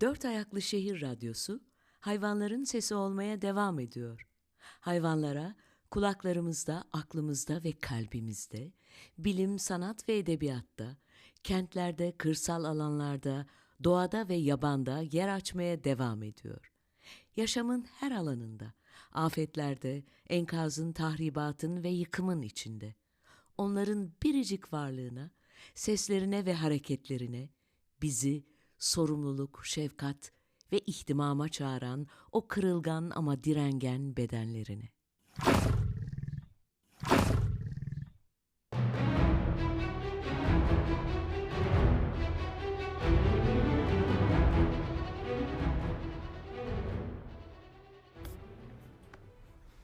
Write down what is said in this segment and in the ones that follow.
Dört Ayaklı Şehir Radyosu hayvanların sesi olmaya devam ediyor. Hayvanlara kulaklarımızda, aklımızda ve kalbimizde, bilim, sanat ve edebiyatta, kentlerde, kırsal alanlarda, doğada ve yabanda yer açmaya devam ediyor. Yaşamın her alanında, afetlerde, enkazın, tahribatın ve yıkımın içinde. Onların biricik varlığına, seslerine ve hareketlerine bizi sorumluluk, şefkat ve ihtimama çağıran o kırılgan ama direngen bedenlerine.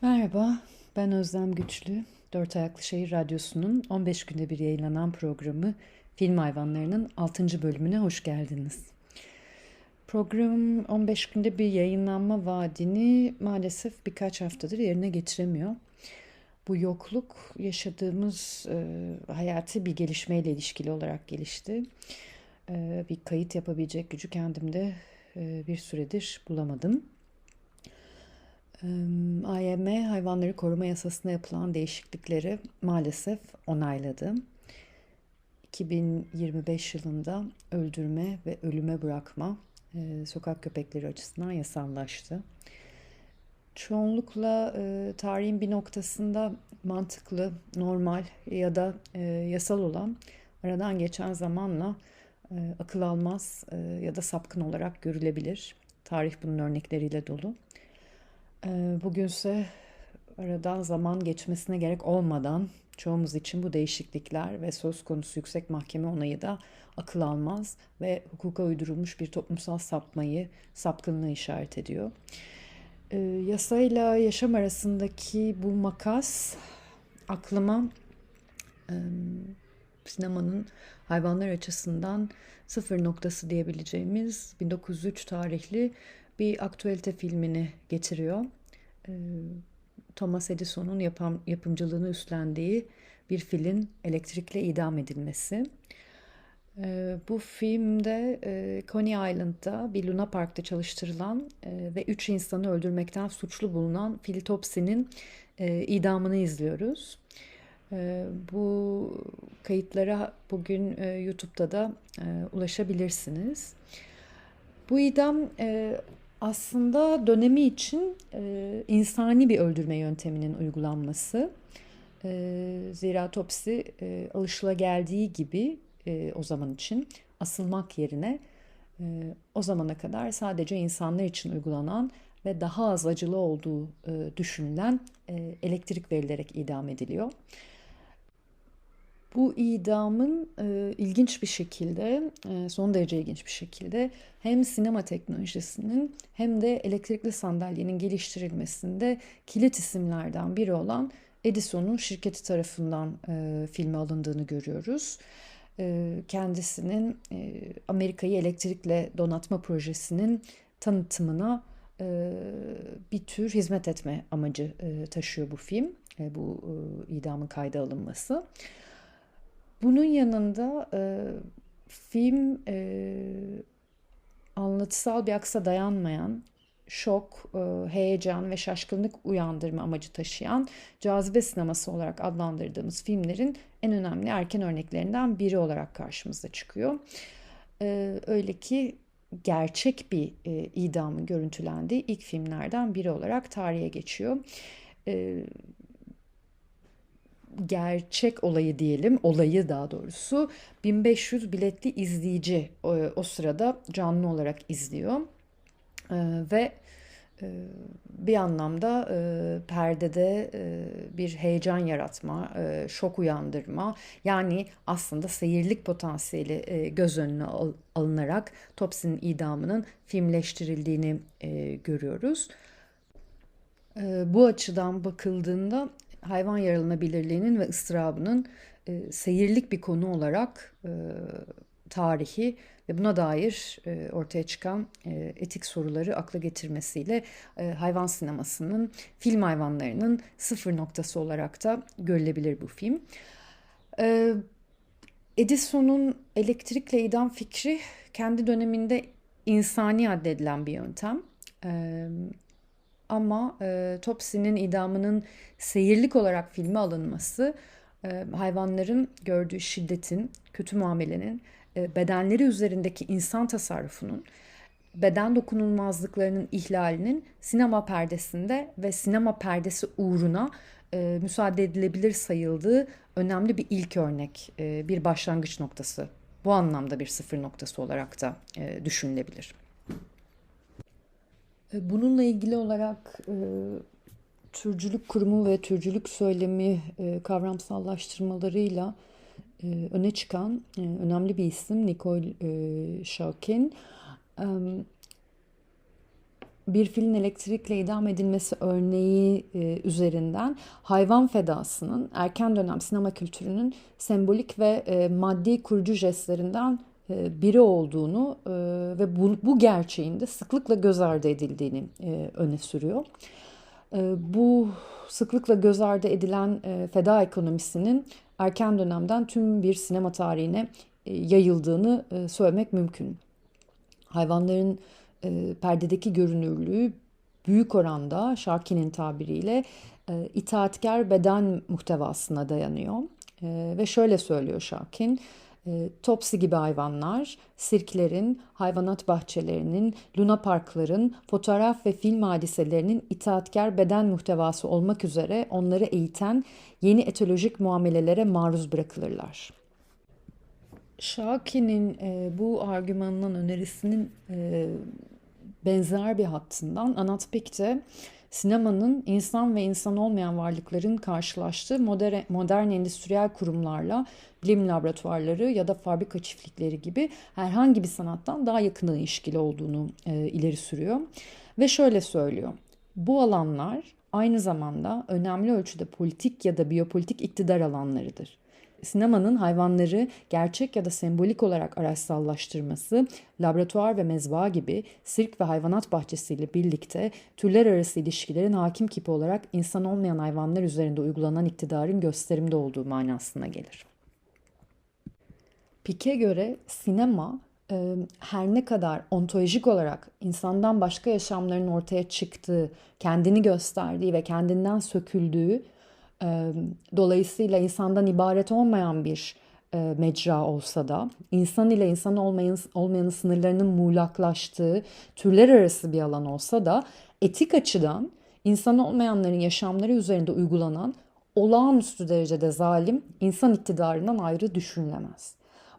Merhaba, ben Özlem Güçlü. Dört Ayaklı Şehir Radyosu'nun 15 günde bir yayınlanan programı Film Hayvanları'nın 6. bölümüne hoş geldiniz. Program 15 günde bir yayınlanma vaadini maalesef birkaç haftadır yerine getiremiyor. Bu yokluk yaşadığımız e, hayati bir gelişmeyle ilişkili olarak gelişti. E, bir kayıt yapabilecek gücü kendimde e, bir süredir bulamadım. AYM hayvanları koruma yasasına yapılan değişiklikleri maalesef onayladı. 2025 yılında öldürme ve ölüme bırakma e, sokak köpekleri açısından yasallaştı. Çoğunlukla e, tarihin bir noktasında mantıklı, normal ya da e, yasal olan aradan geçen zamanla e, akıl almaz e, ya da sapkın olarak görülebilir. Tarih bunun örnekleriyle dolu. Ee, bugünse aradan zaman geçmesine gerek olmadan çoğumuz için bu değişiklikler ve söz konusu yüksek mahkeme onayı da akıl almaz ve hukuka uydurulmuş bir toplumsal sapmayı, sapkınlığı işaret ediyor. E, yasayla yaşam arasındaki bu makas aklıma e, sinemanın hayvanlar açısından sıfır noktası diyebileceğimiz 1903 tarihli bir aktüelite filmini getiriyor. Ee, Thomas Edison'un yapam, yapımcılığını üstlendiği bir filin elektrikle idam edilmesi. Ee, bu filmde e, Coney Island'da bir Luna Park'ta çalıştırılan e, ve üç insanı öldürmekten suçlu bulunan Phil Topsy'nin e, idamını izliyoruz. Bu kayıtlara bugün YouTube'da da ulaşabilirsiniz. Bu idam aslında dönemi için e, insani bir öldürme yönteminin uygulanması. E, zira topsi e, alışılageldiği gibi e, o zaman için asılmak yerine e, o zamana kadar sadece insanlar için uygulanan ve daha az acılı olduğu e, düşünülen e, elektrik verilerek idam ediliyor. Bu idamın e, ilginç bir şekilde, e, son derece ilginç bir şekilde hem sinema teknolojisinin hem de elektrikli sandalyenin geliştirilmesinde kilit isimlerden biri olan Edison'un şirketi tarafından e, filme alındığını görüyoruz. E, kendisinin e, Amerika'yı elektrikle donatma projesinin tanıtımına e, bir tür hizmet etme amacı e, taşıyor bu film, e, bu e, idamın kayda alınması. Bunun yanında e, film e, anlatısal bir aksa dayanmayan, şok, e, heyecan ve şaşkınlık uyandırma amacı taşıyan cazibe sineması olarak adlandırdığımız filmlerin en önemli erken örneklerinden biri olarak karşımıza çıkıyor. E, öyle ki gerçek bir e, idamın görüntülendiği ilk filmlerden biri olarak tarihe geçiyor. Gerçek olayı diyelim, olayı daha doğrusu 1500 biletli izleyici o sırada canlı olarak izliyor. Ee, ve e, bir anlamda e, perdede e, bir heyecan yaratma, e, şok uyandırma yani aslında seyirlik potansiyeli e, göz önüne al, alınarak Topsy'nin idamının filmleştirildiğini e, görüyoruz. E, bu açıdan bakıldığında hayvan yaralanabilirliğinin ve ıstırabının e, seyirlik bir konu olarak e, tarihi ve buna dair e, ortaya çıkan e, etik soruları akla getirmesiyle e, hayvan sinemasının film hayvanlarının sıfır noktası olarak da görülebilir bu film. E, Edison'un elektrikle idam fikri kendi döneminde insani addedilen bir yöntem. E, ama e, Topsy'nin idamının seyirlik olarak filme alınması e, hayvanların gördüğü şiddetin, kötü muamelenin, bedenleri üzerindeki insan tasarrufunun, beden dokunulmazlıklarının ihlalinin sinema perdesinde ve sinema perdesi uğruna e, müsaade edilebilir sayıldığı önemli bir ilk örnek, e, bir başlangıç noktası. Bu anlamda bir sıfır noktası olarak da e, düşünülebilir. E, bununla ilgili olarak e, türcülük kurumu ve türcülük söylemi e, kavramsallaştırmalarıyla e, öne çıkan e, önemli bir isim Nicole e. E, bir filin elektrikle idam edilmesi örneği e, üzerinden hayvan fedasının erken dönem sinema kültürünün sembolik ve e, maddi kurucu jestlerinden e, biri olduğunu e, ve bu, bu gerçeğin de sıklıkla göz ardı edildiğini e, öne sürüyor. Bu sıklıkla göz ardı edilen feda ekonomisinin erken dönemden tüm bir sinema tarihine yayıldığını söylemek mümkün. Hayvanların perdedeki görünürlüğü büyük oranda Şarki'nin tabiriyle itaatkar beden muhtevasına dayanıyor. Ve şöyle söylüyor Şarkin, e, topsi gibi hayvanlar, sirklerin, hayvanat bahçelerinin, luna parkların, fotoğraf ve film hadiselerinin itaatkar beden muhtevası olmak üzere onları eğiten yeni etolojik muamelelere maruz bırakılırlar. Şaki'nin e, bu argümanının önerisinin e, benzer bir hattından Anatpik de sinemanın insan ve insan olmayan varlıkların karşılaştığı modern, modern endüstriyel kurumlarla bilim laboratuvarları ya da fabrika çiftlikleri gibi herhangi bir sanattan daha yakından ilişkili olduğunu e, ileri sürüyor. Ve şöyle söylüyor. Bu alanlar aynı zamanda önemli ölçüde politik ya da biyopolitik iktidar alanlarıdır sinemanın hayvanları gerçek ya da sembolik olarak araçsallaştırması, laboratuvar ve mezba gibi sirk ve hayvanat bahçesiyle birlikte türler arası ilişkilerin hakim kipi olarak insan olmayan hayvanlar üzerinde uygulanan iktidarın gösterimde olduğu manasına gelir. Pike göre sinema her ne kadar ontolojik olarak insandan başka yaşamların ortaya çıktığı, kendini gösterdiği ve kendinden söküldüğü dolayısıyla insandan ibaret olmayan bir mecra olsa da insan ile insan olmayan, olmayanın sınırlarının muğlaklaştığı türler arası bir alan olsa da etik açıdan insan olmayanların yaşamları üzerinde uygulanan olağanüstü derecede zalim insan iktidarından ayrı düşünülemez.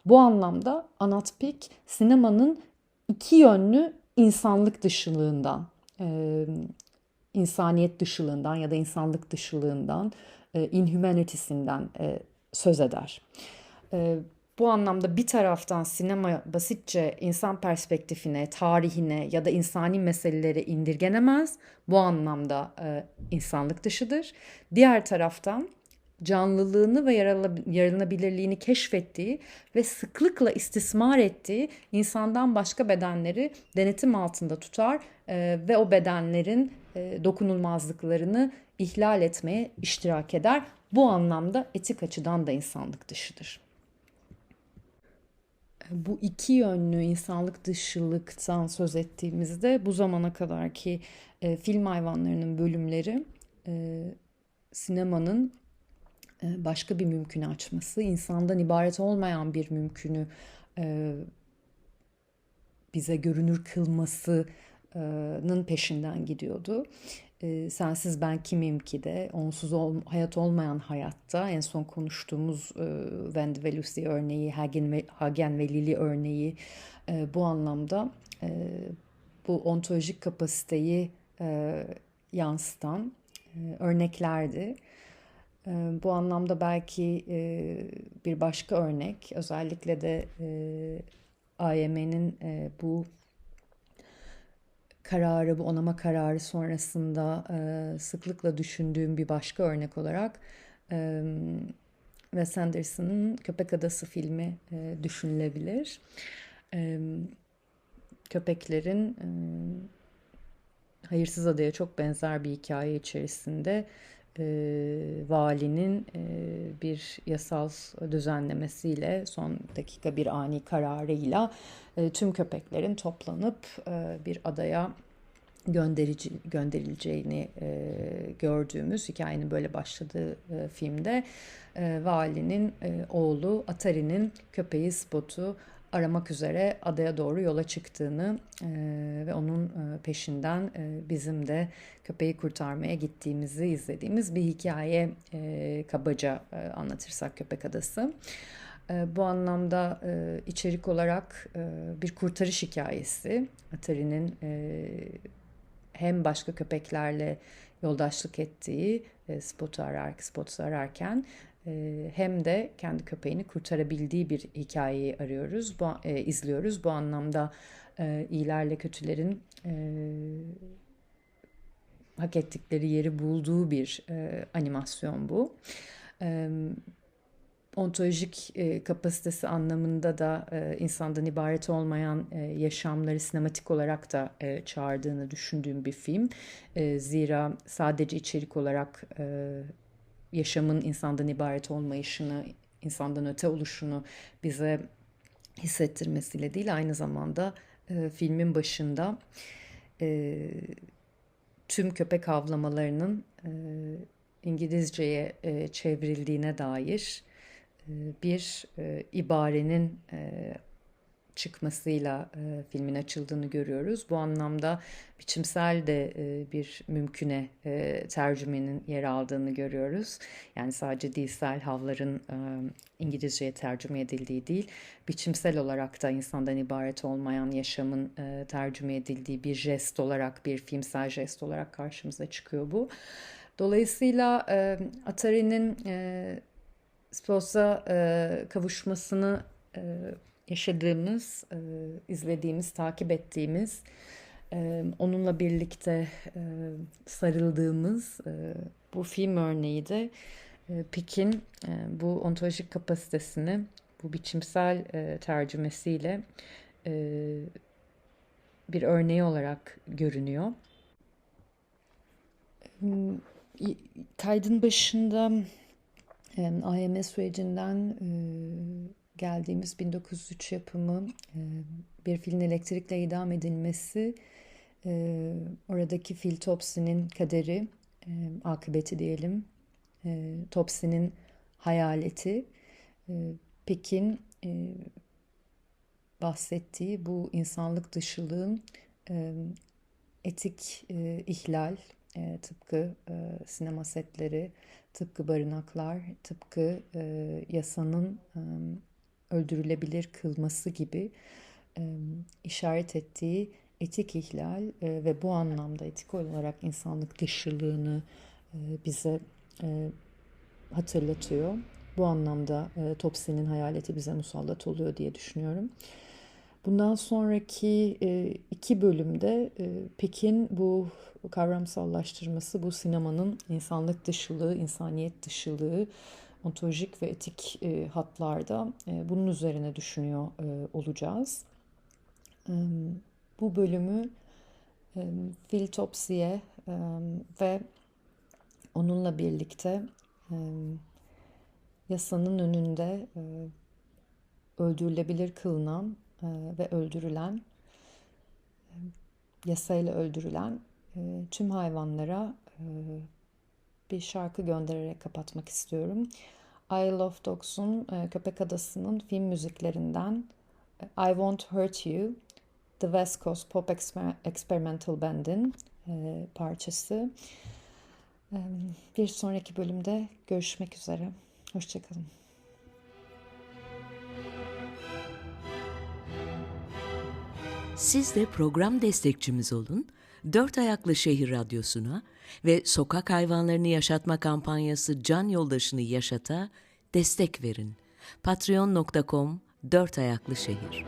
Bu anlamda Anatpik sinemanın iki yönlü insanlık dışılığından insaniyet dışılığından ya da insanlık dışılığından, e, inhumanitisinden e, söz eder. E, bu anlamda bir taraftan sinema basitçe insan perspektifine, tarihine ya da insani meselelere indirgenemez. Bu anlamda insanlık dışıdır. Diğer taraftan canlılığını ve yaralanabilirliğini keşfettiği ve sıklıkla istismar ettiği insandan başka bedenleri denetim altında tutar ve o bedenlerin dokunulmazlıklarını ihlal etmeye iştirak eder. Bu anlamda etik açıdan da insanlık dışıdır. Bu iki yönlü insanlık dışılıktan söz ettiğimizde bu zamana kadar ki e, film hayvanlarının bölümleri e, sinemanın e, başka bir mümkünü açması, insandan ibaret olmayan bir mümkünü e, bize görünür kılmasının peşinden gidiyordu. E, Sensiz Ben Kimim ki de onsuz ol, hayat olmayan hayatta en son konuştuğumuz Wendy ve Lucy örneği, Hagen ve, Hagen ve Lily örneği bu anlamda bu ontolojik kapasiteyi yansıtan örneklerdi. Bu anlamda belki bir başka örnek özellikle de AYM'nin bu kararı, bu onama kararı sonrasında sıklıkla düşündüğüm bir başka örnek olarak Wes Anderson'ın Köpek Adası filmi düşünülebilir. Köpeklerin Hayırsız Adaya çok benzer bir hikaye içerisinde e, valinin e, bir yasal düzenlemesiyle son dakika bir ani kararıyla e, tüm köpeklerin toplanıp e, bir adaya gönderici, gönderileceğini e, gördüğümüz hikayenin böyle başladığı e, filmde e, valinin e, oğlu Atari'nin köpeği Spot'u aramak üzere adaya doğru yola çıktığını e, ve onun e, peşinden e, bizim de köpeği kurtarmaya gittiğimizi izlediğimiz bir hikaye e, kabaca e, anlatırsak Köpek Adası. E, bu anlamda e, içerik olarak e, bir kurtarış hikayesi. Atari'nin e, hem başka köpeklerle yoldaşlık ettiği e, Spot'u arar, Spot'u ararken hem de kendi köpeğini kurtarabildiği bir hikayeyi arıyoruz, bu, e, izliyoruz. Bu anlamda e, iyilerle kötülerin e, hak ettikleri yeri bulduğu bir e, animasyon bu. E, ontolojik e, kapasitesi anlamında da e, insandan ibaret olmayan e, yaşamları sinematik olarak da e, çağırdığını düşündüğüm bir film. E, zira sadece içerik olarak e, yaşamın insandan ibaret olmayışını, insandan öte oluşunu bize hissettirmesiyle değil aynı zamanda e, filmin başında e, tüm köpek avlamalarının e, İngilizceye e, çevrildiğine dair e, bir e, ibarenin e, çıkmasıyla e, filmin açıldığını görüyoruz. Bu anlamda biçimsel de e, bir mümküne e, tercümenin yer aldığını görüyoruz. Yani sadece dilsel havların e, İngilizceye tercüme edildiği değil, biçimsel olarak da insandan ibaret olmayan yaşamın e, tercüme edildiği bir jest olarak, bir filmsel jest olarak karşımıza çıkıyor bu. Dolayısıyla e, Atari'nin e, Sposa e, kavuşmasını e, yaşadığımız, e, izlediğimiz, takip ettiğimiz, e, onunla birlikte e, sarıldığımız e, bu film örneği de e, Pick'in e, bu ontolojik kapasitesini bu biçimsel e, tercümesiyle e, bir örneği olarak görünüyor. Kaydın başında AYM sürecinden e, geldiğimiz 1903 yapımı e, bir filin elektrikle idam edilmesi, e, oradaki fil Topsy'nin kaderi, akıbeti diyelim, Topsy'nin hayaleti, Pekin bahsettiği bu insanlık dışılığın etik ihlal, tıpkı sinema setleri, tıpkı barınaklar, tıpkı e, yasanın e, öldürülebilir kılması gibi e, işaret ettiği etik ihlal e, ve bu anlamda etik olarak insanlık dışılığını e, bize e, hatırlatıyor. Bu anlamda e, Topsy'nin hayaleti bize musallat oluyor diye düşünüyorum. Bundan sonraki e, iki bölümde e, Pekin bu kavramsallaştırması, bu sinemanın insanlık dışılığı, insaniyet dışılığı, ontolojik ve etik e, hatlarda e, bunun üzerine düşünüyor e, olacağız. E, bu bölümü e, Phil Topsy'ye e, ve onunla birlikte e, yasanın önünde e, öldürülebilir kılınan e, ve öldürülen, e, yasayla öldürülen e, tüm hayvanlara bir şarkı göndererek kapatmak istiyorum. Isle of Dogs'un Köpek Adası'nın film müziklerinden I Won't Hurt You, The West Coast Pop Experimental Band'in parçası. Bir sonraki bölümde görüşmek üzere. Hoşçakalın. Siz de program destekçimiz olun. Dört Ayaklı Şehir Radyosu'na ve Sokak Hayvanlarını Yaşatma kampanyası Can Yoldaşını Yaşata destek verin. patreon.com Dört Ayaklı Şehir